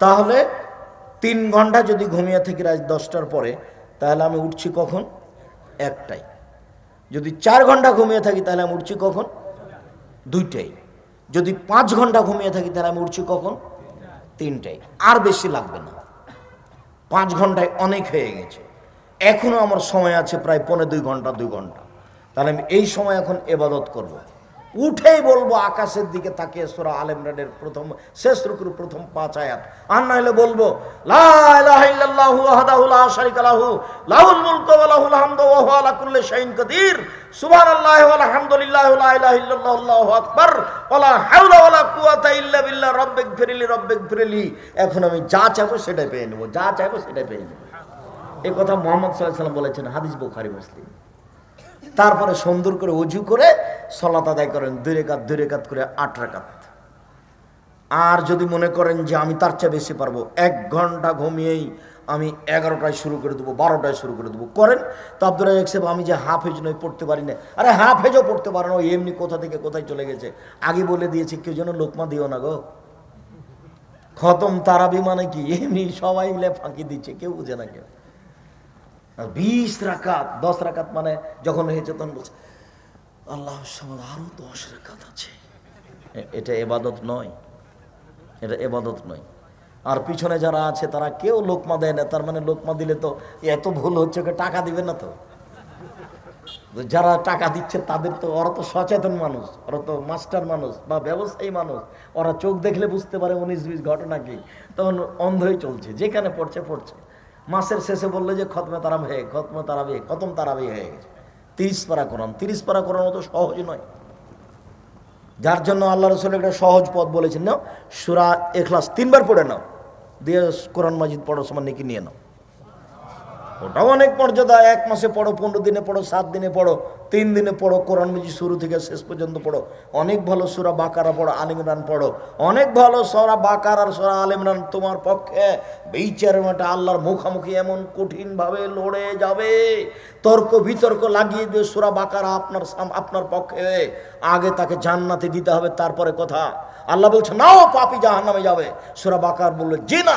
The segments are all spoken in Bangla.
তাহলে তিন ঘণ্টা যদি ঘুমিয়ে থাকি রাত দশটার পরে, তাহলে আমি উঠছি কখন? একটাই যদি চার ঘণ্টা ঘুমিয়ে থাকি, তাহলে আমি উঠছি কখন? দুইটাই যদি পাঁচ ঘণ্টা ঘুমিয়ে থাকি, তাহলে আমি উঠছি কখন? তিনটাই আর বেশি লাগবে না। পাঁচ ঘন্টায় অনেক হয়ে গেছে। এখনও আমার সময় আছে প্রায় পনেরো দুই ঘণ্টা দুই ঘণ্টা। তাহলে আমি এই সময় এখন এবাদত করব। উঠেই বলব, আকাশের দিকে তাকিয়ে সোরা আল ইমরানের প্রথম, শেষ রুকুর প্রথম পাঁচ আয়াত। আর না হলে বলব, লা এখন আমি যা চাইব সেটাই পেয়ে নেব, যা চাইব সেটাই পেয়ে নেব। এই কথা মোহাম্মদ সাল্লাম বলেছেন, হাদিস বুখারী, মুসলিম। তারপরে সুন্দর করে অজু করে সলাত আদায় করেন, দুই রেখাত দুই রেখাত করে আট রেখাত। আর যদি মনে করেন যে আমি তার চেয়ে বেশি পারব, এক ঘণ্টা ঘুমিয়েই আমি এগারোটায় শুরু করে দেবো, বারোটায় শুরু করে দেবো। করেন, তো আব্দুল রাজাক সাহেব, আমি যে হাফ হেজ নয় পড়তে পারি না। আরে হাফ হেজও পড়তে পারে না, ও এমনি কোথা থেকে কোথায় চলে গেছে? আগে বলে দিয়েছে, কেউ যেন লোকমা দিও না গো। খতম তারাবি মানে কি? এমনি সবাই মিলে ফাঁকি দিচ্ছে, কেউ বুঝে না কেউ। বিশ রাকাত, দশ রাকাত মানে যখন হয়েছে তখন বলছে, আল্লাহ সামাদ আরও দশ রাকাত আছে। এটা এবাদত নয়। এটা এবাদত নয়। আর পিছনে যারা আছে, তারা কেউ লোকমা দেয় না। তার মানে লোকমা দিলে তো এত ভুল হচ্ছে, ওকে টাকা দিবে না তো যারা টাকা দিচ্ছে, তাদের তো, ওরা তো সচেতন মানুষ, ওরা তো মাস্টার মানুষ বা ব্যবসায়ী মানুষ। ওরা চোখ দেখলে বুঝতে পারে উনিশ বিশ ঘটনা কি। তখন অন্ধই চলছে, যেখানে পড়ছে পড়ছে। মাসের শেষে বললে যে খতমে তারাবি হয়ে, খতমে তারাবি খতম তারাবি হয়ে গেছে। তিরিশ পারা কোরআন, তিরিশ পারা কোরআন তো সহজ নয়। যার জন্য আল্লাহ রসুল একটা সহজ পথ বলেছেন না সুরা এখলাস তিনবার পড়ে নাও। দিয়ে কোরআন মাজিদ পড়ার সময় নাকি নিয়ে নাও। ওটাও অনেক মর্যাদা। এক মাসে পড়ো, পনেরো দিনে পড়ো, সাত দিনে পড়ো, তিন দিনে পড়ো, কোরআন মিজি শুরু থেকে শেষ পর্যন্ত পড়ো। অনেক ভালো সুরা বাকারা পড়ো, আল ইমরান পড়ো। অনেক ভালো সরা বাকার আর সরা আল ইমরান তোমার পক্ষে। বিচারের মাঠে আল্লাহর মুখামুখি এমন কঠিনভাবে লড়ে যাবে। তর্ক বিতর্ক লাগিয়ে দিয়ে সুরা বাকারা আপনার আপনার পক্ষে। আগে তাকে জান্নাতে দিতে হবে, তারপরে কথা। আল্লাহ বলছে, নাও পাপি জাহান্নামে যাবে। সুরা বাকার বলল, জি না।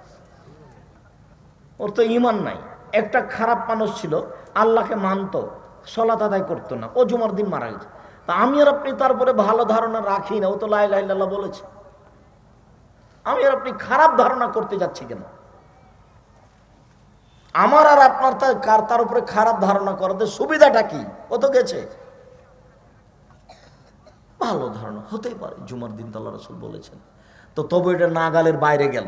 ওর তো ইমান নাই। একটা খারাপ মানুষ ছিল, আল্লাহকে মানতো সলাত আদায় করতো না, ও জুমার দিন মারা গেছে। তা আমি আর আপনি তারপরে ভালো ধারণা রাখি না, ও তো লাই লাই লাল্লাহ বলেছে। আমি আর আপনি খারাপ ধারণা করতে যাচ্ছি কেন? আমার আর আপনার কার তার উপরে খারাপ ধারণা করাতে সুবিধাটা কি? ও তো গেছে। ভালো ধারণা হতেই পারে, জুমার দিন তো আল্লাহ রসুল বলেছেন। তো তবু এটা নাগালের বাইরে গেল।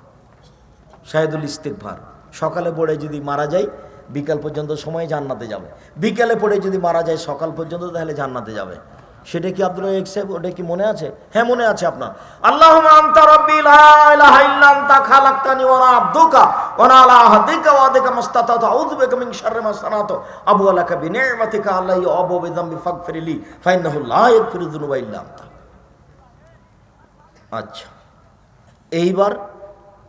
শাহেদুল ইস্তেকভার সকালে পড়ে যদি মারা যায়, বিকাল পর্যন্ত সময় জান্নাতে যাবে। বিকালে পড়ে যদি মারা যায় সকাল পর্যন্ত, তাহলে জান্নাতে যাবে। সেটা কি আব্দুল সাহেব, ওটা কি মনে আছে? হ্যাঁ মনে আছে আপনার। আল্লাহ আচ্ছা। এইবার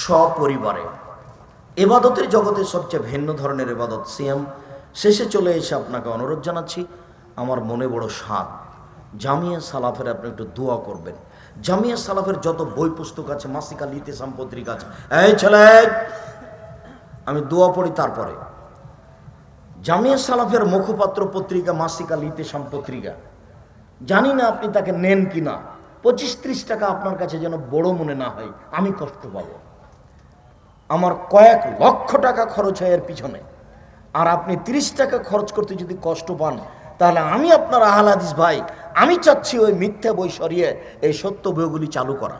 সপরিবারে। এবাদতের জগতে সবচেয়ে ভিন্ন ধরনের এবাদত সিয়াম। শেষে চলে এসে আপনাকে অনুরোধ জানাচ্ছি, আমার মনে বড় স্বাদ। জামিয়া সালাফের আপনি একটু দোয়া করবেন। জামিয়া সালাফের যত বই পুস্তক আছে, মাসিকা লিতেসাম পত্রিকা আছে, এই ছেলে, আমি দোয়া পড়ি তারপরে। জামিয়া সালাফের মুখপাত্র পত্রিকা, মাসিকা লিতেসাম পত্রিকা। জানি না আপনি তাকে নেন কি না পঁচিশ ত্রিশ টাকা আপনার কাছে যেন বড় মনে না হয়, আমি কষ্ট পাবো। আমার কয়েক লক্ষ টাকা খরচ হয় এর পিছনে। আর আপনি তিরিশ টাকা খরচ করতে যদি কষ্ট পান, তাহলে আমি আপনার আহলাদিস ভাই, আমি চাচ্ছি ওই মিথ্যা বই সরিয়ে এই সত্য বইগুলি চালু করা।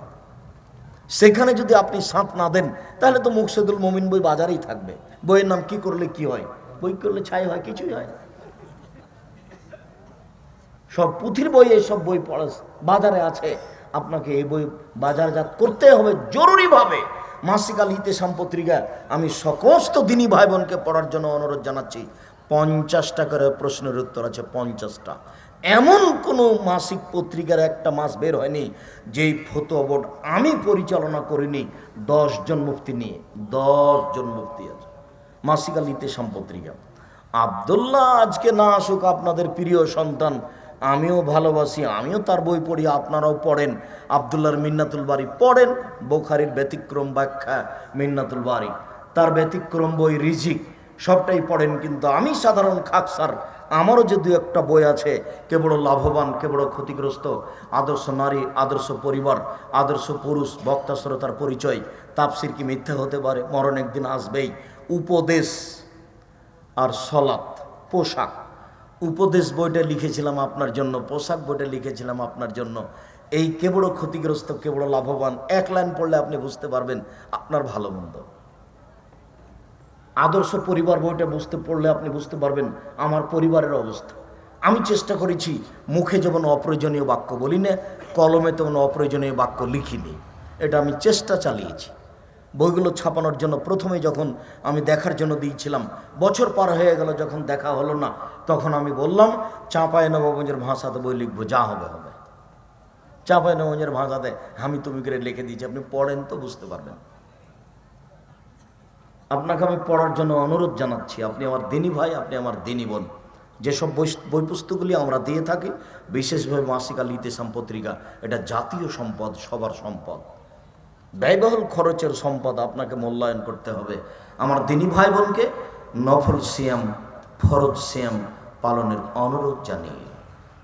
সেখানে যদি আপনি সাঁত না দেন, তাহলে তো মুকসেদুল মমিন বই বাজারেই থাকবে। বইয়ের নাম কি করলে কি হয়? বই করলে ছাই হয়, কিছুই হয় সব পুঁথির বই সব বই পড়া বাজারে আছে। আপনাকে এই বই বাজারজাত করতে হবে জরুরিভাবে। মাসিকাল হিতে পত্রিকা আমি সমস্ত দিনী ভাই বোনকে পড়ার জন্য অনুরোধ জানাচ্ছি। পঞ্চাশটা করে প্রশ্নের উত্তর আছে, পঞ্চাশটা। এমন কোনো মাসিক পত্রিকার একটা মাস বের হয়নি, যেই ফতো বোর্ড আমি পরিচালনা করিনি জন মুফতি নিয়ে জন মুফতি আছে। মাসিকাল হিতে পত্রিকা। আবদুল্লাহ, আজকে না আসুক আপনাদের প্রিয় সন্তান আমিও ভালোবাসি, আমিও তার বই পড়ি, আপনারাও পড়েন। আবদুল্লাহর মিন্নাতুল বাড়ি পড়েন, বোখারির ব্যতিক্রম ব্যাখ্যা মিন্নাতুল বাড়ি তার ব্যতিক্রম বই রিজিক, সবটাই পড়েন কিন্তু আমি সাধারণ খাকসার আমারও যে দু একটা বই আছে, কে বড় লাভবান, কে বড় ক্ষতিগ্রস্ত, আদর্শ নারী, আদর্শ পরিবার, আদর্শ পুরুষ, বক্তা শ্রোতার পরিচয় তাপসির কি মিথ্যা হতে পারে, মরণ একদিন আসবেই। উপদেশ আর সলাৎ, পোশাক। উপদেশ বইটা লিখেছিলাম আপনার জন্য, পোশাক বইটা লিখেছিলাম আপনার জন্য। এই কে বড় ক্ষতিগ্রস্ত, কে বড় লাভবান, এক লাইন পড়লে আপনি বুঝতে পারবেন আপনার ভালো মন্দ। আদর্শ পরিবার বইটা বুঝতে পড়লে আপনি বুঝতে পারবেন আমার পরিবারের অবস্থা। আমি চেষ্টা করেছি, মুখে যেমন অপ্রয়োজনীয় বাক্য বলি না, কলমে তেমন অপ্রয়োজনীয় বাক্য লিখিনি এটা আমি চেষ্টা চালিয়েছি। বইগুলো ছাপানোর জন্য প্রথমে যখন আমি দেখার জন্য দিয়েছিলাম, বছর পার হয়ে গেল যখন দেখা হলো না, তখন আমি বললাম চাঁপায় নবগঞ্জের ভাষাতে বই লিখব, যা হবে হবে। চাঁপায় নবগঞ্জের ভাষাতে আমি তুমি করে লিখে দিয়েছি, আপনি পড়েন তো বুঝতে পারবেন। আপনাকে আমি পড়ার জন্য অনুরোধ জানাচ্ছি, আপনি আমার দিনী ভাই, আপনি আমার দিনী বোন। যেসব বই বই পুস্তকগুলি আমরা দিয়ে থাকি, বিশেষভাবে মাসিকা লিতেসাম পত্রিকা এটা জাতীয় সম্পদ, সবার সম্পদ। ব্যয়বহুল খরচের সম্পদ আপনাকে মূল্যায়ন করতে হবে। আমার দিনী ভাই বোনকে নফল সিয়াম, ফরজ সিয়াম পালনের অনুরোধ জানিয়ে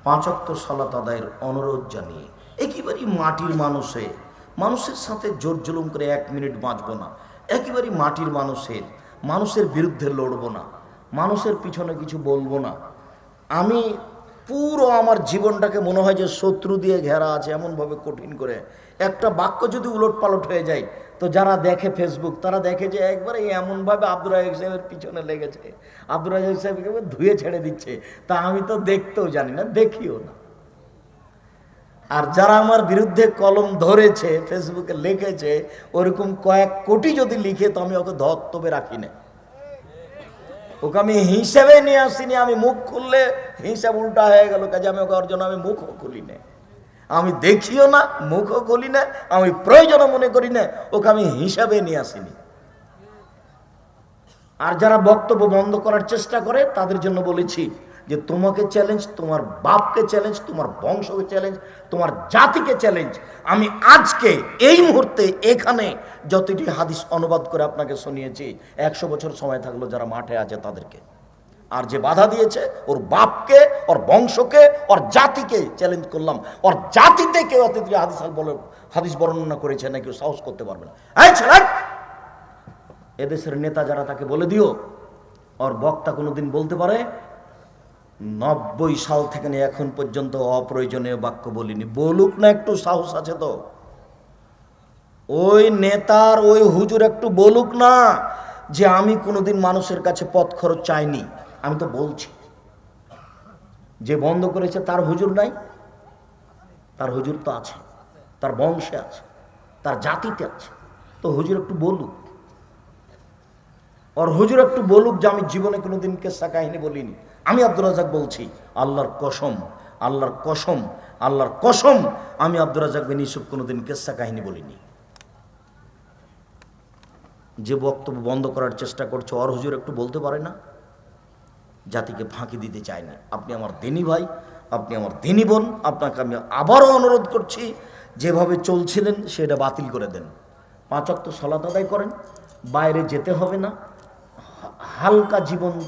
পাঁচক্ত সালাত আদায়ের অনুরোধ জানিয়ে, একেবারেই মাটির মানুষে, মানুষের সাথে জোর জুলুম করে এক মিনিট বাঁচব না। একেবারেই মাটির মানুষের মানুষের বিরুদ্ধে লড়বো না। মানুষের পিছনে কিছু বলব না। আমি পুরো আমার জীবনটাকে মনে হয় যে শত্রু দিয়ে ঘেরা আছে, এমনভাবে কঠিন করে একটা বাক্য যদি উলট পালট হয়ে যায়, তো যারা দেখে ফেসবুক তারা দেখে যে একবারে এমনভাবে আব্দুর রাজাক সাহেবের পিছনে লেগেছে। আব্দুর রাজাক সাহেবকে ধুয়ে ছেড়ে দিচ্ছে। তা আমি তো দেখতেও জানি না, দেখিও না। আর যারা আমার বিরুদ্ধে কলম ধরেছে ফেসবুকে লিখেছে, ওরকম কয়েক কোটি যদি লিখে, তো আমি ওকে ধত্তবে রাখি না। ওকে আমি হিসেবে নিয়ে আসিনি, আমি মুখ খুললে হিসাব উল্টা হয়ে গেল, কাজে আমি ওকে অর্জন, আমি মুখও খুলি না আমি দেখিও না, মুখও খুলি না, আমি প্রয়োজনও মনে করি না, ওকে আমি হিসাবে নিয়ে আসিনি। আর যারা বক্তব্য বন্ধ করার চেষ্টা করে, তাদের জন্য বলেছি যে তোমাকে চ্যালেঞ্জ তোমার বাপকে চ্যালেঞ্জ তোমার বংশকে চ্যালেঞ্জ তোমার জাতিকে চ্যালেঞ্জ আমি আজকে এই মুহূর্তে এখানে যতটি হাদিস অনুবাদ করে আপনাকে শুনিয়েছি, একশো বছর সময় থাকল যারা মাঠে আছে তাদেরকে। আর যে বাধা দিয়েছে, ওর বাপকে, ওর বংশকে, ওর জাতিকে চ্যালেঞ্জ করলাম। ওর জাতিতে কেউ অতিথি হাদিস বলে হাদিস বর্ণনা করেছে না, কেউ সাহস করতে পারবে না। ছেলে! এদেশের নেতা যারা তাকে বলে দিও, ওর বক্তা কোনোদিন বলতে পারে? নব্বই সাল থেকে নিয়ে এখন পর্যন্ত অপ্রয়োজনীয় বাক্য বলিনি। বলুক না, একটু সাহস আছে তো। ওই নেতার, ওই হুজুর একটু বলুক না যে, আমি কোনোদিন মানুষের কাছে পথ খরচ চাইনি। আমি তো বলছি। যে বন্ধ করেছে, তার হুজুর নাই। তার হুজুর তো আছে। তার বংশে আছে। তার জাতিতে আছে। তো হুজুর একটু বলুক। ওর হুজুর একটু বলুক যে আমি জীবনে কোনোদিন কেসা কাহিনী বলিনি। আমি আব্দুর রাজাক বলছি, আল্লাহর কসম আল্লাহর কসম আল্লাহর কসম, আমি আব্দুর রাজাক বিন ইসুফ কোনোদিন কেসা কাহিনী বলিনি। যে বক্তব্য বন্ধ করার চেষ্টা করছে অর হুজুর একটু বলতে পারে না? জাতিকে ফাঁকি দিতে চায় না। আপনি আমার দিনী ভাই, আপনি আমার দিনী বোন, আপনাকে আমি আবারও অনুরোধ করছি, যেভাবে চলছিলেন সেটা বাতিল করে দেন। পাঁচ অক্ত সলাত আদায় করেন, বাইরে যেতে হবে না, হালকা জীবন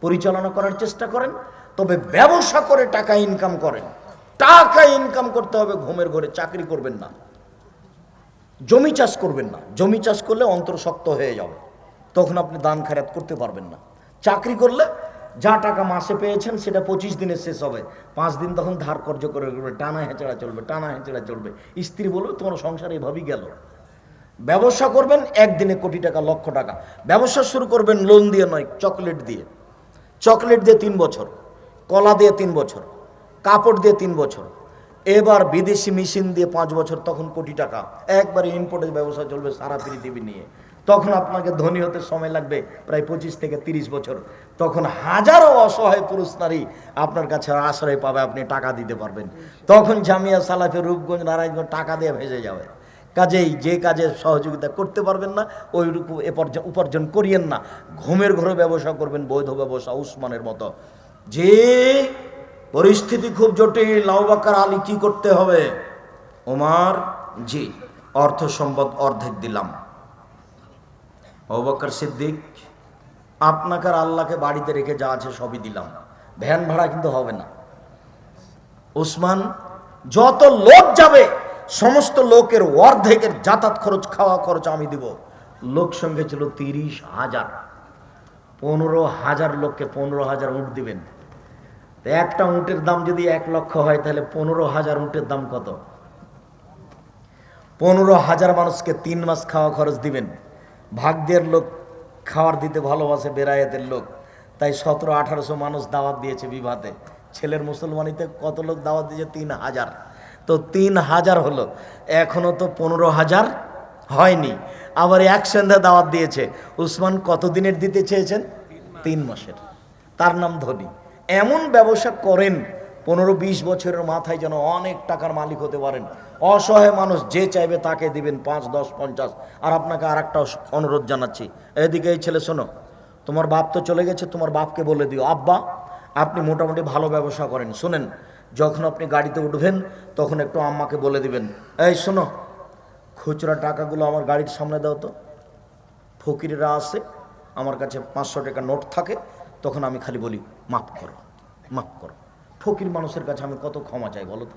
পরিচালনা করার চেষ্টা করেন, তবে ব্যবসা করে টাকা ইনকাম করেন। টাকা ইনকাম করতে হবে, ঘুমের ঘরে চাকরি করবেন না। জমি চাষ করবেন না। জমি চাষ করলে অন্তর শক্ত হয়ে যাবে। তখন আপনি দান খারাত করতে পারবেন না। চাকরি করলে যা টাকা মাসে পেয়েছেন, সেটা পঁচিশ দিনে শেষ হবে। পাঁচ দিন তখন ধার কর্য করে টানা হেঁচড়া চলবে, টানা হেঁচড়া চলবে। স্ত্রী বলবে, তোমার সংসার এভাবেই গেল। ব্যবসা করবেন, একদিনে কোটি টাকা, লক্ষ টাকা। ব্যবসা শুরু করবেন লোন দিয়ে নয়, চকলেট দিয়ে। চকলেট দিয়ে তিন বছর, কলা দিয়ে তিন বছর, কাপড় দিয়ে তিন বছর। এবার বিদেশি মেশিন দিয়ে পাঁচ বছর, তখন কোটি টাকা। একবারে ইম্পোর্টের ব্যবসা চলবে সারা পৃথিবী নিয়ে। তখন আপনাকে ধনী হতে সময় লাগবে প্রায় পঁচিশ থেকে তিরিশ বছর। তখন হাজারো অসহায় পুরুষ নারী আপনার কাছে আশ্রয় পাবে, আপনি টাকা দিতে পারবেন। তখন জামিয়া সালাফে রূপগঞ্জ নারায়ণগঞ্জ টাকা দিয়ে ভেসে যাবে। কাজেই যে কাজে সহযোগিতা করতে পারবেন না, ওই উপার্জন করিয়েন না। ঘুমের ঘরে ব্যবসা করবেন, বৈধ ব্যবসা উসমানের মতো। যে পরিস্থিতি খুব জটিল আউবাকার আলী কি করতে হবে? ওমার জি, অর্থ সম্পদ অর্ধেক দিলাম। আউবাকার সিদ্দিক, আপনাকে আর আল্লাহকে বাড়িতে রেখে যা আছে সবই দিলাম। ভ্যান ভাড়া কিন্তু হবে না। ওসমান, যত লোক যাবে, সমস্ত লোকের অর্ধেকের যাতায়াত খরচ, খাওয়া খরচ আমি দিব। লোক সঙ্গে ছিল তিরিশ হাজার। পনেরো হাজার লোককে পনেরো হাজার উঁট দিবেন। একটা উঁটের দাম যদি এক লক্ষ হয়, তাহলে পনেরো হাজার উঁটের দাম কত? পনেরো হাজার মানুষকে তিন মাস খাওয়া খরচ দিবেন। ভাগ্যের লোক খাওয়ার দিতে ভালোবাসে, বেরায়েতের লোক। তাই সতেরো, আঠারোশো মানুষ দাওয়াত দিয়েছে বিবাদে। ছেলের মুসলমানিতে কত লোক দাওয়াত দিয়েছে? তিন হাজার। তো তিন হাজার হলো এখনও তো পনেরো হাজার হয়নি। আবার এক সন্ধ্যা দাওয়াত দিয়েছে। উসমান কত দিনের দিতে চেয়েছেন? তিন মাসের। তার নাম ধনী। এমন ব্যবসা করেন পনেরো বিশ বছরের মাথায় যেন অনেক টাকার মালিক হতে পারেন। অসহায় মানুষ যে চাইবে তাকে দিবেন পাঁচ, দশ, পঞ্চাশ। আর আপনাকে আর একটা অনুরোধ জানাচ্ছি। এদিকে এই ছেলে শোনো, তোমার বাপ তো চলে গেছে, তোমার বাপকে বলে দিও। আব্বা, আপনি মোটামুটি ভালো ব্যবসা করেন। শোনেন, যখন আপনি গাড়িতে উঠবেন, তখন একটু আম্মাকে বলে দিবেন। এই শোনো, খুচরা টাকাগুলো আমার গাড়ির সামনে দাও তো। ফকিরেরা আসে, আমার কাছে পাঁচশো টাকা নোট থাকে, তখন আমি খালি বলি, মাফ করো মাফ করো। ফকির মানুষের কাছে আমি কত ক্ষমা চাই বলো তো?